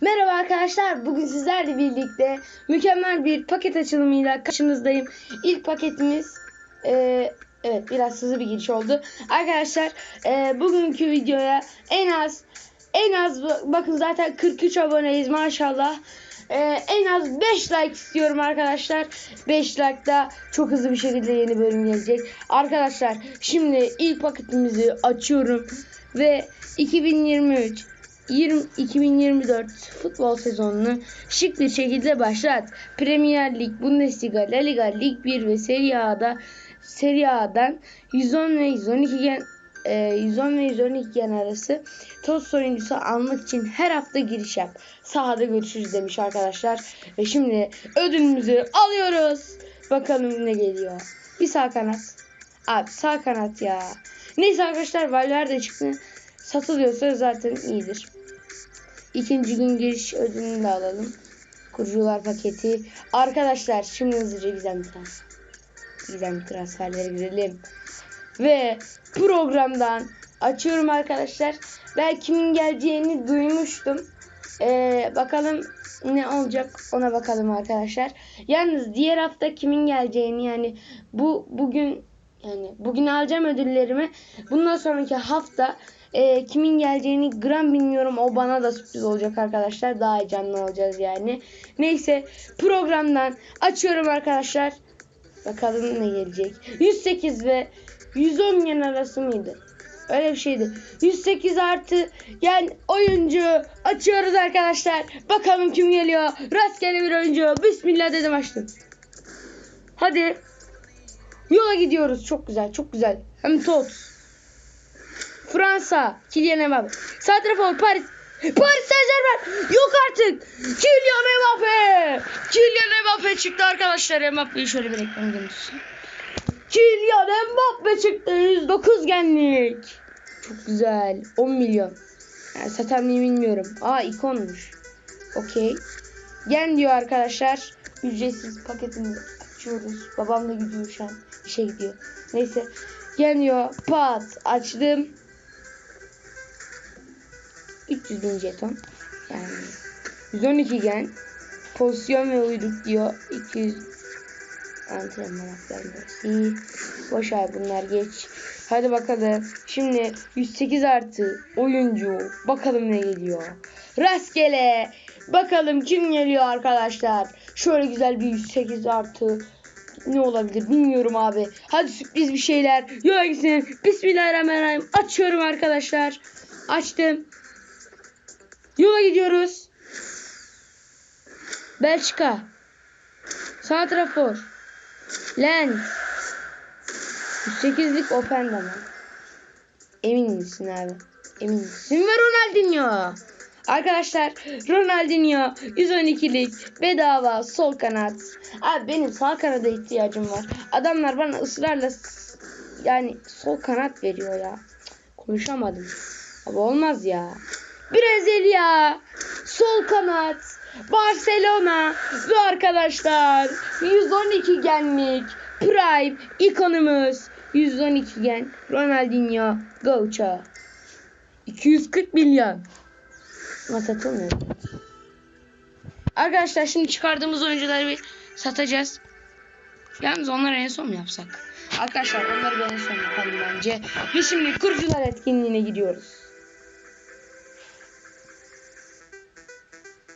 Merhaba arkadaşlar. Bugün sizlerle birlikte mükemmel bir paket açılımıyla karşınızdayım. İlk paketimiz e, evet biraz hızlı bir giriş oldu. Arkadaşlar e, bugünkü videoya en az en az bakın zaten 43 aboneyiz maşallah. E, en az 5 like istiyorum arkadaşlar. 5 like da çok hızlı bir şekilde yeni bölüm gelecek. Arkadaşlar şimdi ilk paketimizi açıyorum ve 2023 20, 2024 futbol sezonunu şık bir şekilde başlat. Premier Lig, Bundesliga, La Liga, Lig 1 ve Serie A'da Serie A'dan 110 ve 112 gen e, 110 ve 112 gen arası toz oyuncusu almak için her hafta giriş yap. Sahada görüşürüz demiş arkadaşlar. Ve şimdi ödülümüzü alıyoruz. Bakalım ne geliyor. Bir sağ kanat. Abi sağ kanat ya. Neyse arkadaşlar Valverde çıktı. Satılıyorsa zaten iyidir. İkinci gün giriş ödülünü de alalım. Kurucular paketi. Arkadaşlar şimdi hızlıca gizemli transfer. Gizemli transferlere girelim. Ve programdan açıyorum arkadaşlar. Ben kimin geleceğini duymuştum. Ee, bakalım ne olacak ona bakalım arkadaşlar. Yalnız diğer hafta kimin geleceğini yani bu bugün yani bugün alacağım ödüllerimi. Bundan sonraki hafta e, kimin geleceğini gram bilmiyorum. O bana da sürpriz olacak arkadaşlar. Daha heyecanlı olacağız yani. Neyse programdan açıyorum arkadaşlar. Bakalım ne gelecek. 108 ve 110 yen arası mıydı? Öyle bir şeydi. 108 artı yani oyuncu açıyoruz arkadaşlar. Bakalım kim geliyor. Rastgele bir oyuncu. Bismillah dedim açtım. Hadi. Yola gidiyoruz. Çok güzel, çok güzel. Hem tot. Fransa. Kylian Mbappe. Sağ tarafa Paris. Paris Saint Germain. Yok artık. Kylian Mbappe. Kylian Mbappe çıktı arkadaşlar. Mbappe'yi şöyle bir ekran görüntüsü. Kylian Mbappe çıktı. 109 genlik. Çok güzel. 10 milyon. Yani satan mıyım bilmiyorum. Aa ikonmuş. Okey. Gen diyor arkadaşlar. Ücretsiz paketini açıyoruz. Babam da gidiyor şu an. İşe gidiyor. Neyse. Gen diyor. Pat. Açtım. 300 bin jeton. Yani 112 gen. Pozisyon ve uyduk diyor. 200 antrenman aktarması. Boş ver bunlar geç. Hadi bakalım. Şimdi 108 artı oyuncu. Bakalım ne geliyor. Rastgele. Bakalım kim geliyor arkadaşlar. Şöyle güzel bir 108 artı ne olabilir bilmiyorum abi. Hadi sürpriz bir şeyler. Gitsin. Bismillahirrahmanirrahim. Açıyorum arkadaşlar. Açtım. Yola gidiyoruz. Belçika. Santrafor. Lens. 108'lik Openda mı? Emin misin abi? Emin misin? Ve Ronaldinho. Arkadaşlar Ronaldinho 112'lik bedava sol kanat. Abi benim sağ kanada ihtiyacım var. Adamlar bana ısrarla yani sol kanat veriyor ya. Konuşamadım. Abi olmaz ya. Brezilya sol kanat Barcelona ve arkadaşlar 112 genlik Prime ikonumuz 112 gen Ronaldinho Gaucho 240 milyon satılmıyor. Arkadaşlar şimdi çıkardığımız oyuncuları bir satacağız. Yalnız onları en son mu yapsak? Arkadaşlar onları en son yapalım bence. Ve şimdi kurucular etkinliğine gidiyoruz.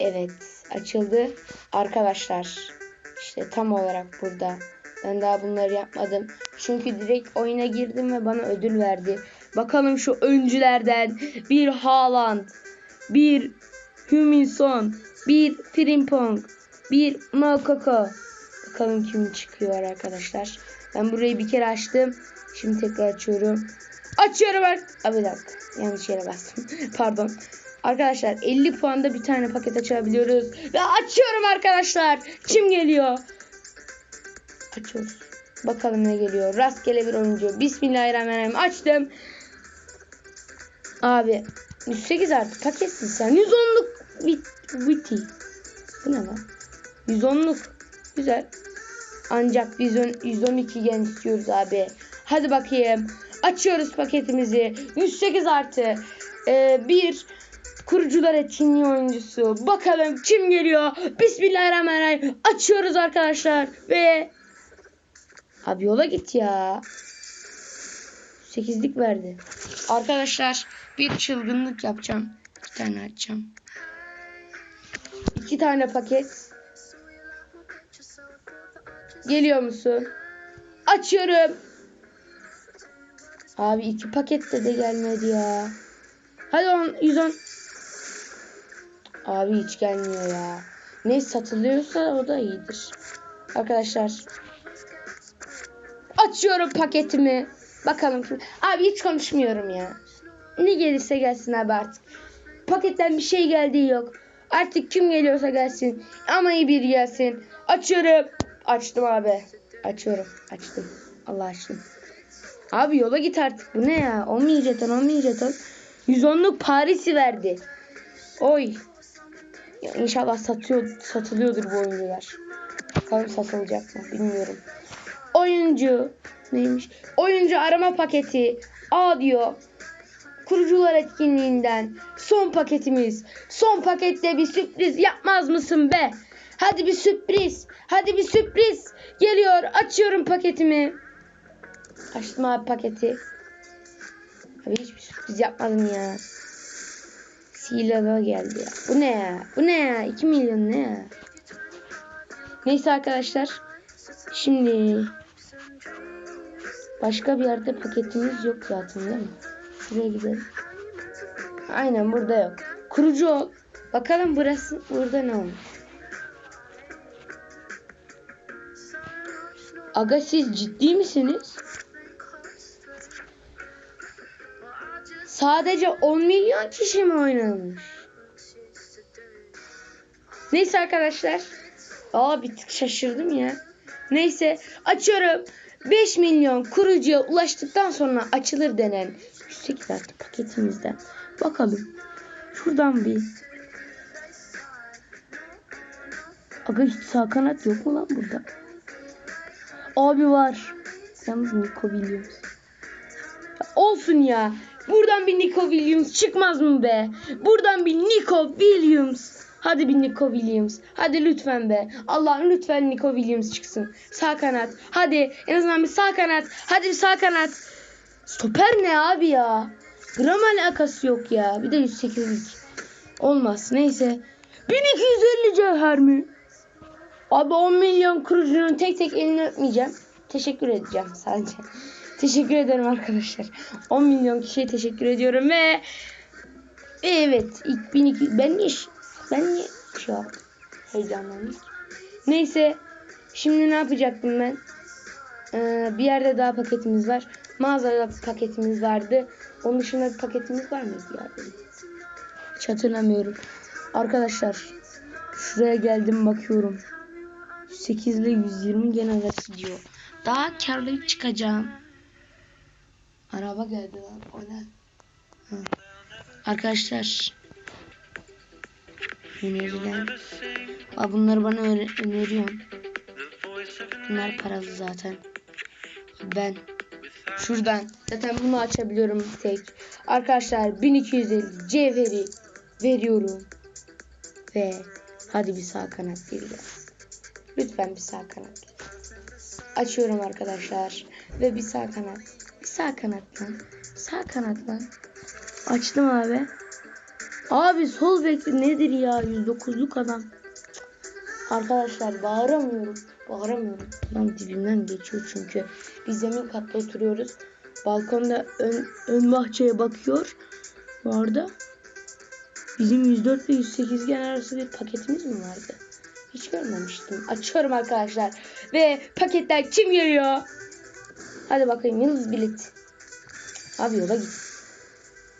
Evet açıldı. Arkadaşlar işte tam olarak burada. Ben daha bunları yapmadım. Çünkü direkt oyuna girdim ve bana ödül verdi. Bakalım şu öncülerden bir Haaland, bir Huminson, bir Frimpong, bir Malkoko. Bakalım kim çıkıyor arkadaşlar. Ben burayı bir kere açtım. Şimdi tekrar açıyorum. Açıyorum bak. Abi bir dakika. Yanlış yere bastım. Pardon. Arkadaşlar 50 puanda bir tane paket açabiliyoruz. Ve açıyorum arkadaşlar. Kim geliyor? Açıyoruz. Bakalım ne geliyor. Rastgele bir oyuncu. Bismillahirrahmanirrahim. Açtım. Abi 108 artı paketsin sen. 110'luk bit biti. Bu ne lan? 110'luk. Güzel. Ancak biz 112 gen istiyoruz abi. Hadi bakayım. Açıyoruz paketimizi. 108 artı. Ee, bir Kurucular etkinliği oyuncusu. Bakalım kim geliyor? Bismillahirrahmanirrahim. Açıyoruz arkadaşlar. Ve Abi yola git ya. 8'lik verdi. Arkadaşlar bir çılgınlık yapacağım. İki tane açacağım. İki tane paket. Geliyor musun? Açıyorum. Abi iki pakette de gelmedi ya. Hadi on, 110. Abi hiç gelmiyor ya. Ne satılıyorsa o da iyidir. Arkadaşlar. Açıyorum paketimi. Bakalım. Abi hiç konuşmuyorum ya. Ne gelirse gelsin abi artık. Paketten bir şey geldiği yok. Artık kim geliyorsa gelsin. Ama iyi bir gelsin. Açıyorum. Açtım abi. Açıyorum. Açtım. Allah açtım. Abi yola git artık. Bu ne ya? 10 bin jeton 10 bin jeton. 110'luk Paris'i verdi. Oy. Ya inşallah satıyor, satılıyordur bu oyuncular. Bakalım satılacak mı bilmiyorum. Oyuncu neymiş? Oyuncu arama paketi. A diyor. Kurucular etkinliğinden son paketimiz. Son pakette bir sürpriz yapmaz mısın be? Hadi bir sürpriz. Hadi bir sürpriz. Geliyor. Açıyorum paketimi. Açtım abi paketi. Abi hiçbir sürpriz yapmadım ya. Silahla geldi ya. Bu ne ya? Bu ne ya? 2 milyon ne ya? Neyse arkadaşlar. Şimdi başka bir yerde paketimiz yok zaten değil mi? Şuraya gidelim. Aynen burada yok. Kurucu ol. Bakalım burası burada ne olmuş? Aga siz ciddi misiniz? Sadece 10 milyon kişi mi oynamış? Neyse arkadaşlar. Aa bir tık şaşırdım ya. Neyse açıyorum. 5 milyon kurucuya ulaştıktan sonra açılır denen 108 artı paketimizden. Bakalım. Şuradan bir. Aga hiç sağ kanat yok mu lan burada? Abi var. Yalnız Nico Williams. Olsun ya. Buradan bir Nico Williams çıkmaz mı be? Buradan bir Nico Williams. Hadi bir Nico Williams. Hadi lütfen be. Allah'ım lütfen Nico Williams çıksın. Sağ kanat. Hadi en azından bir sağ kanat. Hadi bir sağ kanat. Stoper ne abi ya? Gram alakası yok ya. Bir de 108'lik. Olmaz. Neyse. 1250 cevher mi? Abi 10 milyon kurucunun tek tek elini öpmeyeceğim. Teşekkür edeceğim sadece. Teşekkür ederim arkadaşlar. 10 milyon kişiye teşekkür ediyorum ve evet ilk 1200 ben niye ben niye şey yaptım? Heyecanlandım. Neyse şimdi ne yapacaktım ben? Ee, bir yerde daha paketimiz var. Mağazada paketimiz vardı. Onun dışında bir paketimiz var mıydı ya? Hiç hatırlamıyorum. Arkadaşlar şuraya geldim bakıyorum. 8 ile 120 gene arası diyor. Daha karlı çıkacağım. Araba geldi lan. O ne? Ha. Arkadaşlar. Önerilen. Aa, bunları bana öne- öneriyorsun. Bunlar paralı zaten. Ben şuradan zaten bunu açabiliyorum tek. Arkadaşlar 1250 cevheri veriyorum. Ve hadi bir sağ kanat gireceğiz. Lütfen bir sağ kanat. Açıyorum arkadaşlar. Ve bir sağ kanat. Bir sağ kanat lan. Sağ kanat lan. Açtım abi. Abi sol bek nedir ya? 109'luk adam. Arkadaşlar bağıramıyorum. Bağıramıyorum. Lan dibimden geçiyor çünkü. Biz zemin katta oturuyoruz. Balkonda ön, ön bahçeye bakıyor. Bu arada bizim 104 ve 108 gen arası bir paketimiz mi vardı? Hiç görmemiştim. Açıyorum arkadaşlar. Ve paketten kim geliyor? Hadi bakayım yıldız bilet. Abi yola git.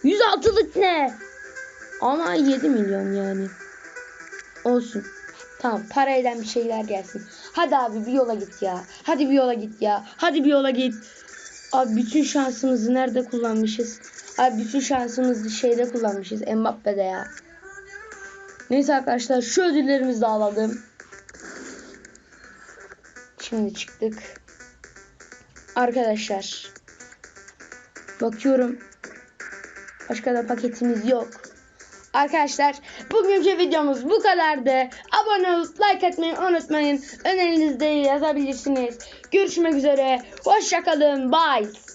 106'lık ne? Ama 7 milyon yani. Olsun. Tamam para eden bir şeyler gelsin. Hadi abi bir yola git ya. Hadi bir yola git ya. Hadi bir yola git. Abi bütün şansımızı nerede kullanmışız? Abi bütün şansımızı şeyde kullanmışız. Mbappe'de ya. Neyse arkadaşlar şu ödüllerimizi de alalım. Şimdi çıktık. Arkadaşlar. Bakıyorum. Başka da paketimiz yok. Arkadaşlar bugünkü videomuz bu kadardı. Abone olup like etmeyi unutmayın. Önerinizde yazabilirsiniz. Görüşmek üzere. Hoşçakalın. Bye.